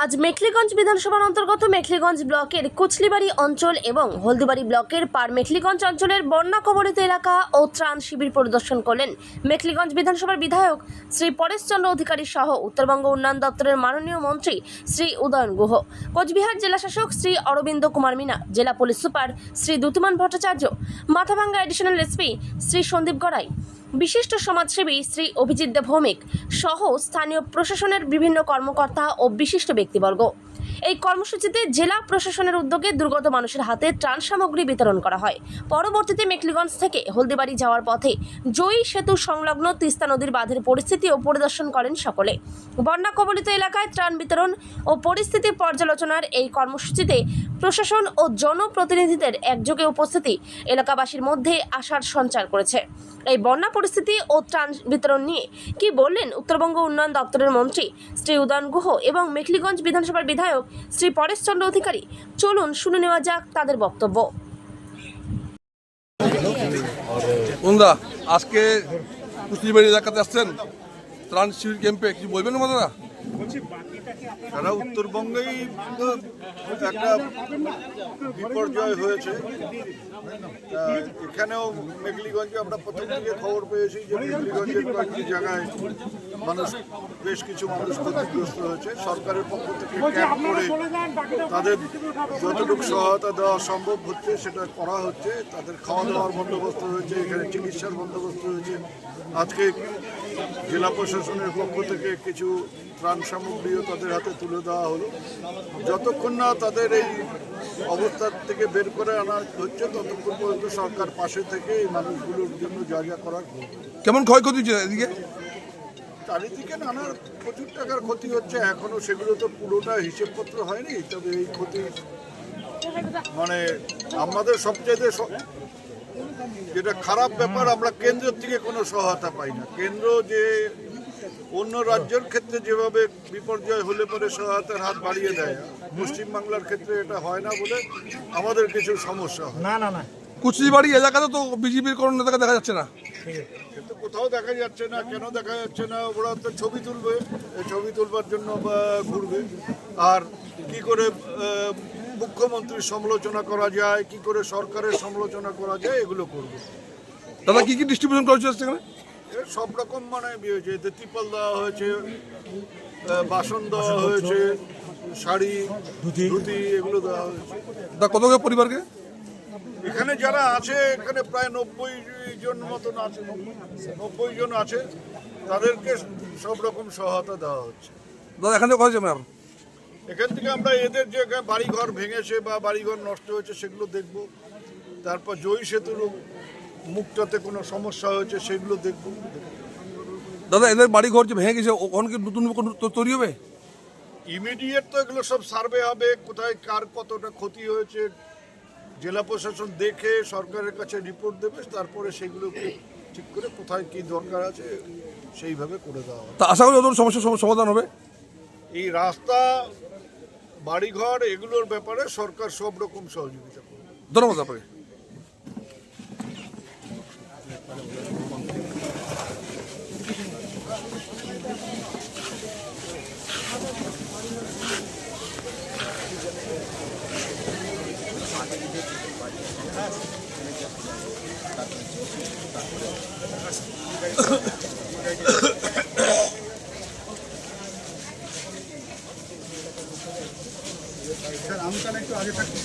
আজ মেখলিগঞ্জ বিধানসভার অন্তর্গত মেখলিগঞ্জ ব্লকের কুচলিবাড়ি অঞ্চল এবং হলদিবাড়ি ব্লকের পার মেখলিগঞ্জ অঞ্চলের বন্যা কবলিত এলাকা ও ত্রাণ শিবির পরিদর্শন করলেন মেখলিগঞ্জ বিধানসভার বিধায়ক শ্রী পরেশচন্দ্র অধিকারী সহ উত্তরবঙ্গ উন্নয়ন দপ্তরের মাননীয় মন্ত্রী শ্রী উদয়ন গুহ, কোচবিহার জেলাশাসক শ্রী অরবিন্দ কুমার মিনা, জেলা police super Shri Dyutiman Bhattacharya, Mathabhanga additional SP Shri Sandip Garai বিশিষ্ট সমাজসেবী শ্রী অভিজিৎ দেব ভৌমিক সহ স্থানীয় প্রশাসনের বিভিন্ন কর্মকর্তা ও বিশিষ্ট ব্যক্তিবর্গ। এই কর্মসূচিতে জেলা প্রশাসনের উদ্যোগে দুর্গত মানুষের হাতে ত্রাণ সামগ্রী বিতরণ করা হয়। পরবর্তীতে মেকলিগঞ্জ থেকে হলদিবাড়ি যাওয়ার পথে জয়ী সেতু সংলগ্ন তিস্তা নদীর বাঁধের পরিস্থিতি ও পরিদর্শন করেন সকলে। বন্যা কবলিত এলাকায় ত্রাণ বিতরণ ও পরিস্থিতি পর্যালোচনার এই কর্মসূচিতে প্রশাসন ও জনপ্রতিনিধিদের একযোগে উপস্থিতি এলাকাবাসীর মধ্যে আশার সঞ্চার করেছে। এই বন্যা পরিস্থিতি ও ত্রাণ বিতরণ নিয়ে কি বললেন উত্তরবঙ্গ উন্নয়ন দপ্তরের মন্ত্রী শ্রী উদয়ন গুহ এবং মেখলিগঞ্জ বিধানসভার বিধায়ক শ্রী পরেশচন্দ্র অধিকারী? চলুন শুনে নেওয়া যাক তাদের বক্তব্য। বন্ধুরা, আজকে এলাকাতে আসছেন ত্রাণ শিবির ক্যাম্পে কিছু বলবেন আমাদের সারা উত্তরবঙ্গেই তো একটা বিপর্যয় হয়েছে। এখানেও মেঘলিগঞ্জে আমরা প্রথম থেকে খবর পেয়েছি যে মেঘলিগঞ্জের কয়েকটি জায়গায় মানুষ বেশ কিছু মানুষ ক্ষতিগ্রস্ত হয়েছে। সরকারের পক্ষ থেকে ক্যাম্প করে তাদের যতটুকু সহায়তা দেওয়া সম্ভব হচ্ছে সেটা করা হচ্ছে। তাদের খাওয়া দাওয়ার বন্দোবস্ত হয়েছে, এখানে চিকিৎসার বন্দোবস্ত হয়েছে। আজকে জেলা প্রশাসনের পক্ষ থেকে কিছু ত্রাণ সামগ্রীও তাদের হাতে তুলে দেওয়া হলো। যতক্ষণ না তাদের এই অবস্থা থেকে বের করে আনা হচ্ছে ততক্ষণ পর্যন্ত সরকার পাশে থেকে এই মানুষগুলোর জন্য যা যা করার কেমন ক্ষয়ক্ষতি এদিকে? চারিদিকে নানা প্রচুর টাকার ক্ষতি হচ্ছে এখনও সেগুলো তো পুরোটা হিসেবপত্র হয়নি তবে এই ক্ষতি মানে আমাদের সবচেয়ে যেটা খারাপ ব্যাপার আমরা কেন্দ্রের থেকে কোনো সহায়তা পাই না। কেন্দ্র যে অন্য রাজ্যের ক্ষেত্রে যেভাবে বিপর্যয় হলে পরে সহায়তার হাত বাড়িয়ে দেয় পশ্চিমবাংলার ক্ষেত্রে এটা হয় না বলে আমাদের কিছু সমস্যা হয়। না না না। কুচলিবাড়ি এলাকাতে তো বিজেপির কোনো নেতাকে দেখা যাচ্ছে না। কিন্তু কোথাও দেখা যাচ্ছে না কেন দেখা যাচ্ছে না ওরা তো ছবি তুলবে ছবি তুলবার জন্য ঘুরবে। আর কি করে মুখ্যমন্ত্রীর সমালোচনা করা যায় কি করে সরকারের সমালোচনা করা যায় এগুলো করবে। দাদা কি কি ডিস্ট্রিবিউশন করেছে সেখানে এর সব রকম মানে ইয়ে হয়েছে এতে ত্রিপল দেওয়া হয়েছে বাসন দেওয়া হয়েছে শাড়ি ধুতি। এগুলো দেওয়া হয়েছে। তা কত পরিবারকে? এখানে যারা আছে এখানে প্রায় নব্বই জন মতন আছে নব্বই জন আছে তাদেরকে সব রকম সহায়তা দেওয়া হচ্ছে। দাদা এখানে যাবে আপনার এখান থেকে আমরা এদের যে বাড়িঘর ভেঙেছে বা বাড়িঘর নষ্ট হয়েছে সেগুলো দেখব। তারপর জয়ী সেতুর মুখটাতে কোনো সমস্যা হয়েছে সেগুলো দেখব। দাদা এদের বাড়ি ঘর যে ভেঙে গেছে ওখানে কি নতুন তৈরি হবে? ইমিডিয়েট তো এগুলো সব সার্ভে হবে কোথায় কার কতটা ক্ষতি হয়েছে। জেলা প্রশাসন দেখে সরকারের কাছে রিপোর্ট দেবে তারপরে সেগুলোকে ঠিক করে কোথায় কি দরকার আছে সেইভাবে করে দেওয়া হবে। তা আশা করি ওদের সমস্যার সমাধান হবে। এই রাস্তা বাড়িঘর এগুলোর ব্যাপারে সরকার সব রকম সহযোগিতা করবে ধন্যবাদ আপনাকে Thank you. স্যার আমি তাহলে একটু আগে থাকি